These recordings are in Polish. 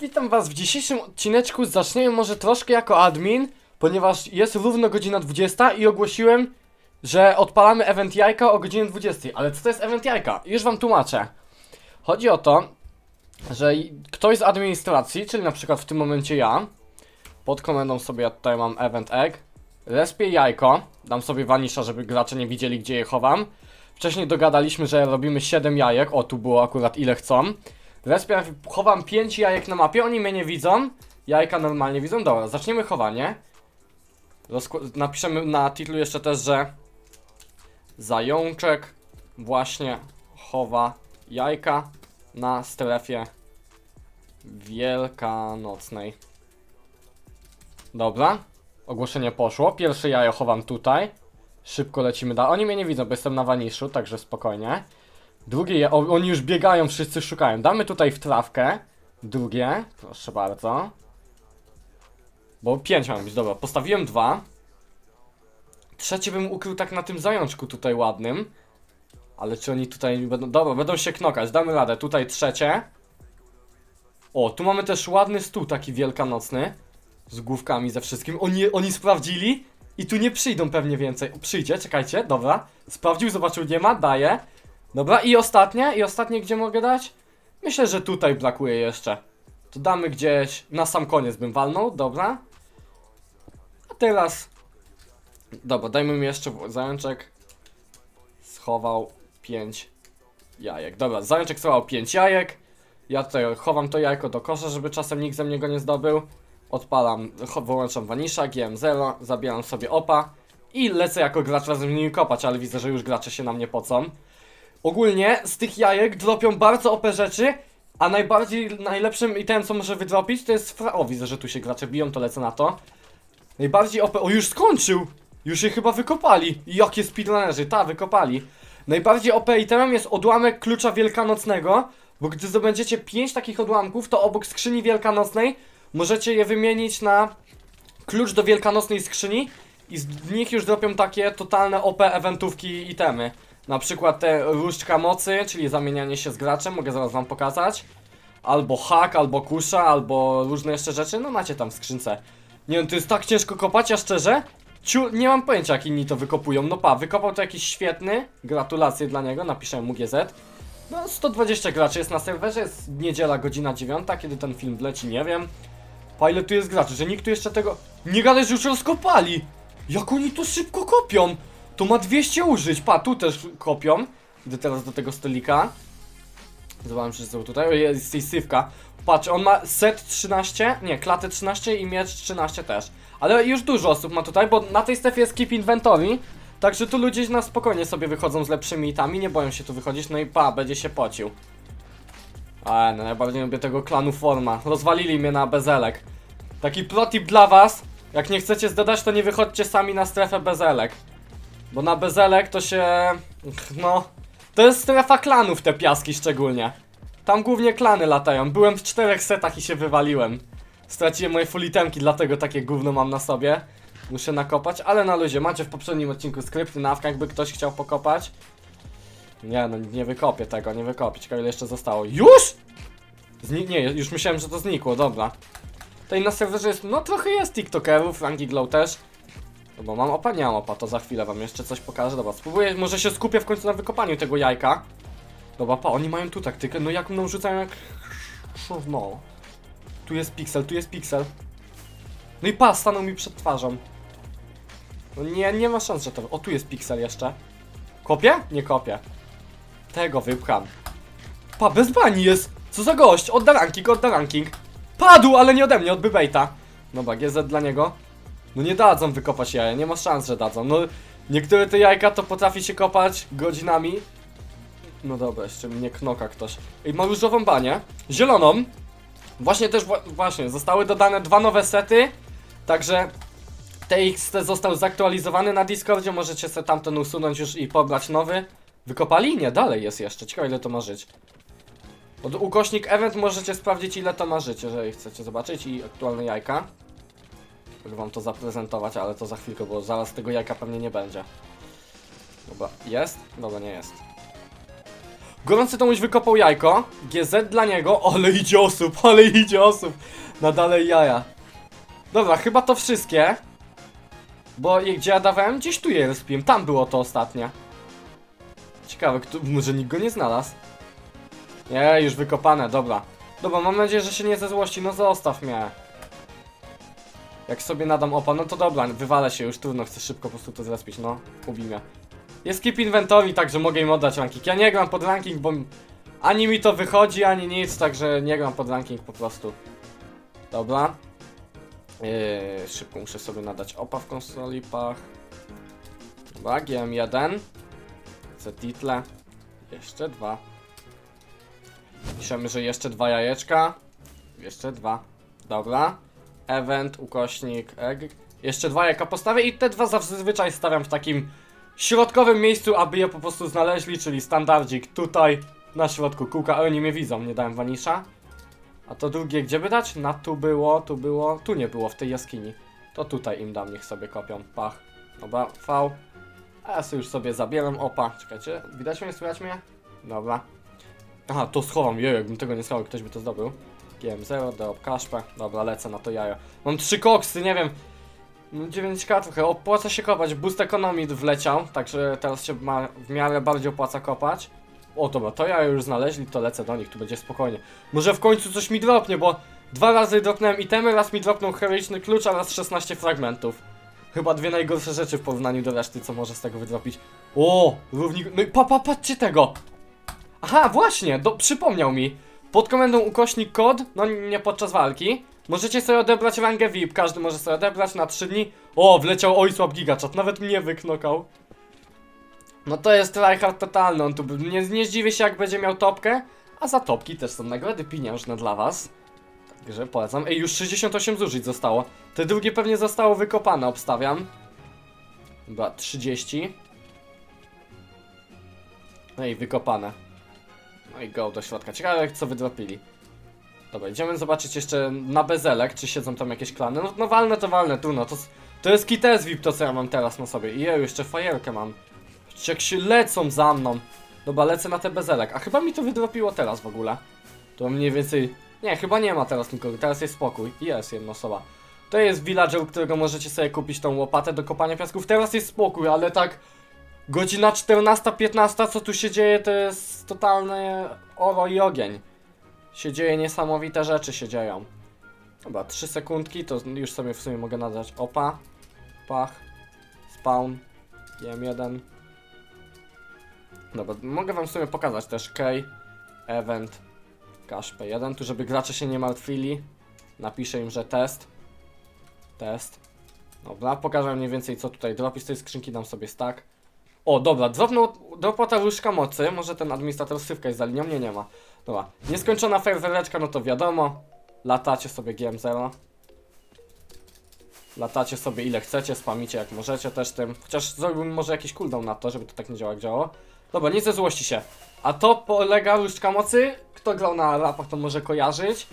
Witam was w dzisiejszym odcineczku. Zaczniemy może troszkę jako admin, ponieważ jest równo godzina 20 i ogłosiłem, że odpalamy event jajka o godzinie 20. Ale co to jest event jajka? Już wam tłumaczę. Chodzi o to, że ktoś z administracji, czyli na przykład w tym momencie ja, pod komendą sobie ja tutaj mam event egg, respię jajko, dam sobie vanisha, żeby gracze nie widzieli gdzie je chowam. Wcześniej dogadaliśmy, że robimy 7 jajek, o tu było akurat ile chcą. Respię, chowam 5 jajek na mapie, oni mnie nie widzą, jajka normalnie widzą, dobra, zaczniemy chowanie. Rozkł- napiszemy na titlu jeszcze też, że zajączek właśnie chowa jajka na strefie wielkanocnej. Dobra, ogłoszenie poszło. Pierwsze jajo chowam tutaj. Szybko lecimy dalej. Oni mnie nie widzą, bo jestem na waniszu, także spokojnie. Drugie, oni już biegają, wszyscy szukają. Damy tutaj w trawkę. Drugie, proszę bardzo. Bo pięć mam być, dobra. Postawiłem dwa. Trzecie bym ukrył tak na tym zajączku tutaj ładnym. Ale czy oni tutaj będą... Dobra, będą się knokać, damy radę. Tutaj trzecie. O, tu mamy też ładny stół taki wielkanocny. Z główkami ze wszystkim. Oni, oni sprawdzili i tu nie przyjdą pewnie więcej. O, Przyjdzie, czekajcie, dobra. Sprawdził, zobaczył, nie ma, daje. Dobra, i ostatnie, i ostatnie gdzie mogę dać? Myślę, że tutaj brakuje jeszcze. To damy gdzieś, na sam koniec bym walnął, dobra. A teraz... Dobra, dajmy mi jeszcze zajączek. Schował 5 jajek. Dobra, zajączek schował 5 jajek. Ja tutaj chowam to jajko do kosza, żeby czasem nikt ze mnie go nie zdobył. Odpalam, wyłączam Vanisha, GM0, zabieram sobie opa i lecę jako gracz razem z nimi kopać, ale widzę, że już gracze się na mnie pocą. Ogólnie z tych jajek dropią bardzo OP rzeczy, a najbardziej najlepszym item, co może wydropić, to jest fra... O, widzę, że tu się gracze biją, to lecę na to. Najbardziej OP... O, już skończył! Już je chyba wykopali. Jakie speedrunnerzy, ta, wykopali. Najbardziej OP itemem jest odłamek klucza wielkanocnego, bo gdy zdobędziecie 5 takich odłamków, to obok skrzyni wielkanocnej możecie je wymienić na klucz do wielkanocnej skrzyni i z nich już dropią takie totalne OP eventówki i itemy. Na przykład te różdżka mocy, czyli zamienianie się z graczem, mogę zaraz wam pokazać. Albo hak, albo kusza, albo różne jeszcze rzeczy, no macie tam w skrzynce. Nie wiem, to jest tak ciężko kopać, ja szczerze, ciu, nie mam pojęcia jak inni to wykopują. No pa, wykopał to jakiś świetny, gratulacje dla niego, napiszę mu GZ. No 120 graczy jest na serwerze, jest niedziela, godzina 9, kiedy ten film wleci, nie wiem. Pa ile tu jest graczy, że nikt tu jeszcze tego... Nie gadaj, że już rozkopali! Jak oni to szybko kopią! To ma 200 użyć, pa, tu też kopią. Idę teraz do tego stolika. Zobaczmy, czy są tutaj. O, jest tej sywka. Patrz, on ma set 13, nie, klatę 13 i miecz 13 też. Ale już dużo osób ma tutaj, bo na tej strefie jest keep inventory. Także tu ludzie na spokojnie sobie wychodzą z lepszymi itami, nie boją się tu wychodzić, no i pa, będzie się pocił. A, no najbardziej lubię tego klanu Forma. Rozwalili mnie na bezelek. Taki protip dla was. Jak nie chcecie zdodać, to nie wychodźcie sami na strefę bezelek. Bo na bezelek to się... No... To jest strefa klanów te piaski szczególnie. Tam głównie klany latają. Byłem w czterech setach i się wywaliłem. Straciłem moje fulitemki, dlatego takie gówno mam na sobie. Muszę nakopać, ale na luzie. Macie w poprzednim odcinku skrypty na awkach, jakby ktoś chciał pokopać. Nie no, nie wykopię tego, nie wykopię. Ciekawe ile jeszcze zostało. Już?! Zni nie, już myślałem, że to znikło, dobra. Tutaj na serwerze jest, no trochę jest tiktokerów, Rangi Glow też. No bo mam opa, nie mam opa, to za chwilę wam jeszcze coś pokażę. Dobra, spróbuję, może się skupię w końcu na wykopaniu tego jajka. Dobra, pa, oni mają tu taktykę, no jak mną rzucają jak... No. Tu jest piksel, tu jest piksel. No i pa, stanął mi przed twarzą. No nie, nie ma szans, że to... O, tu jest piksel jeszcze. Kopię? Nie kopię. Tego wypcham. Pa, bez bani jest! Co za gość? Odda ranking, odda ranking. Padł, ale nie ode mnie, od Bybejta. Dobra, GZ dla niego. No nie dadzą wykopać jaja, nie ma szans, że dadzą. No, niektóre te jajka to potrafi się kopać godzinami. No dobra, jeszcze mnie knoka ktoś. I ma różową banię. Zieloną. Właśnie też, wła- właśnie, zostały dodane dwa nowe sety. Także TXT został zaktualizowany na Discordzie. Możecie sobie tamten usunąć już i pobrać nowy. Wykopali? Nie, dalej jest jeszcze. Ciekawe ile to ma żyć. Od ukośnik event możecie sprawdzić ile to ma żyć, jeżeli chcecie zobaczyć i aktualne jajka. Mogę wam to zaprezentować, ale to za chwilkę, bo zaraz tego jajka pewnie nie będzie. Dobra, jest? Dobra, nie jest. Gorący Tomuś wykopał jajko. GZ dla niego. Ale idzie osób, ale idzie osób. Na dalej jaja. Dobra, chyba to wszystkie. Bo gdzie ja dawałem? Gdzieś tu je respiłem. Tam było to ostatnie. Ciekawe, kto, może nikt go nie znalazł. Nie, już wykopane, dobra. Dobra, mam nadzieję, że się nie ze złości, no zostaw mnie. Jak sobie nadam opa, no to dobra, wywalę się już, trudno, chcę szybko po prostu to zrespić, no, ubi mnie. Jest keep inventory, także mogę im oddać ranking. Ja nie gram pod ranking, bo ani mi to wychodzi, ani nic, także nie gram pod ranking po prostu. Dobra. Yy, szybko muszę sobie nadać opa w konsolipach. Dobra, GM1. Chcę title. Jeszcze dwa. Piszemy, że jeszcze dwa jajeczka. Jeszcze dwa. Dobra. Event, ukośnik, egg. Jeszcze dwa jajka postawię i te dwa zazwyczaj stawiam w takim środkowym miejscu, aby je po prostu znaleźli, czyli standardzik tutaj na środku kółka. Ale oni mnie widzą, nie dałem wanisza. A to drugie gdzie by dać? Na tu było, tu było, tu nie było, w tej jaskini. To tutaj im dam, niech sobie kopią. Pach. Dobra, V. A ja sobie już sobie zabieram. Opa, czekajcie, widać mnie, słychać mnie? Dobra. Aha, to schowam, jeju, jakbym tego nie schował, ktoś by to zdobył. GM0, drop, kaszpę. Dobra, lecę na to jajo. Mam trzy koksy, nie wiem. No 9k trochę, opłaca się kopać. Boost ekonomii wleciał, także teraz się ma w miarę bardziej opłaca kopać. O dobra, to ja już znaleźli, to lecę do nich, tu będzie spokojnie. Może w końcu coś mi dropnie, bo dwa razy dropnąłem itemy, raz mi dropnął heroiczny klucz, a raz 16 fragmentów. Chyba dwie najgorsze rzeczy w porównaniu do reszty, co może z tego wydropić. O, równik, no i pa, pa, patrzcie tego! Aha, właśnie, do, przypomniał mi. Pod komendą ukośnik kod, no nie podczas walki, możecie sobie odebrać rangę VIP, każdy może sobie odebrać na 3 dni. O, wleciał Ojsłab Gigachat, nawet mnie wyknokał. No to jest tryhard totalny, on tu nie, nie zdziwię się jak będzie miał topkę, a za topki też są nagrody pieniężne dla was. Także polecam. Ej, już 68 zużyć zostało. Te drugie pewnie zostało wykopane, obstawiam. Chyba 30. No i wykopane. No i go do środka. Ciekawe co wydropili. Dobra, idziemy zobaczyć jeszcze na bezelek, czy siedzą tam jakieś klany. No, no walne to walne, tu no, to, to jest kites VIP to co ja mam teraz na sobie. I ja jeszcze fajerkę mam. Patrzcie, Jak się lecą za mną. Dobra, lecę na te bezelek. A chyba mi to wydropiło teraz w ogóle. To mniej więcej... Nie, chyba nie ma teraz nikogo. Teraz jest spokój. Jest jedna osoba. To jest villager, u którego możecie sobie kupić tą łopatę do kopania piasków. Teraz jest spokój, ale tak... Godzina 14-15, co tu się dzieje, to jest totalne oro i ogień. Się dzieje niesamowite rzeczy, się dzieją. Dobra, 3 sekundki, to już sobie w sumie mogę nadać opa. Pach. Spawn. Jem jeden. Dobra, mogę wam w sumie pokazać też key, event, cash P1, tu żeby gracze się nie martwili. Napiszę im, że test. Test. Dobra, pokażę mniej więcej co tutaj dropi z tej skrzynki, dam sobie stack. O, dobra, dropnął, dropła ta łyżka mocy, może ten administrator sywka jest za linią, nie, nie ma. Dobra, nieskończona fajerwereczka, no to wiadomo. Latacie sobie GM0. Latacie sobie ile chcecie, spamicie jak możecie też tym. Chociaż zrobiłbym może jakiś cooldown na to, żeby to tak nie działa jak działało. Dobra, nie ze złości się. A to polega łyżka mocy. Kto grał na rapach, to może kojarzyć.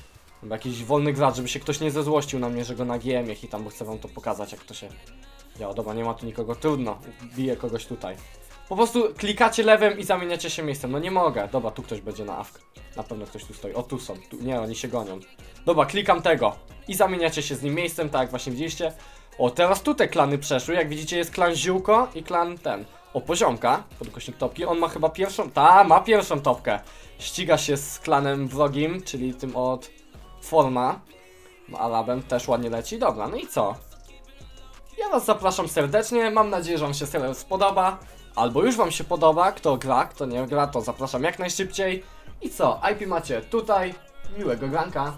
Jakiś wolny gracz, żeby się ktoś nie zezłościł na mnie, że go na GM i tam, bo chcę wam to pokazać, jak to się działa. Dobra, nie ma tu nikogo, trudno. Biję kogoś tutaj. Po prostu klikacie lewym i zamieniacie się miejscem. No nie mogę. Dobra, tu ktoś będzie na awk. Na pewno ktoś tu stoi. O, tu są. Tu, nie, oni się gonią. Dobra, klikam tego. I zamieniacie się z nim miejscem, tak jak właśnie widzieliście. O, teraz tu te klany przeszły. Jak widzicie, jest klan Ziółko i klan ten. O, poziomka, podkośnik topki. On ma chyba pierwszą. Ta, ma pierwszą topkę. Ściga się z klanem wrogim, czyli tym od Forma. No, Arabem też ładnie leci. Dobra, no i co? Ja was zapraszam serdecznie. Mam nadzieję, że wam się serial spodoba. Albo już wam się podoba. Kto gra, kto nie gra, to zapraszam jak najszybciej. I co? IP macie tutaj. Miłego granka.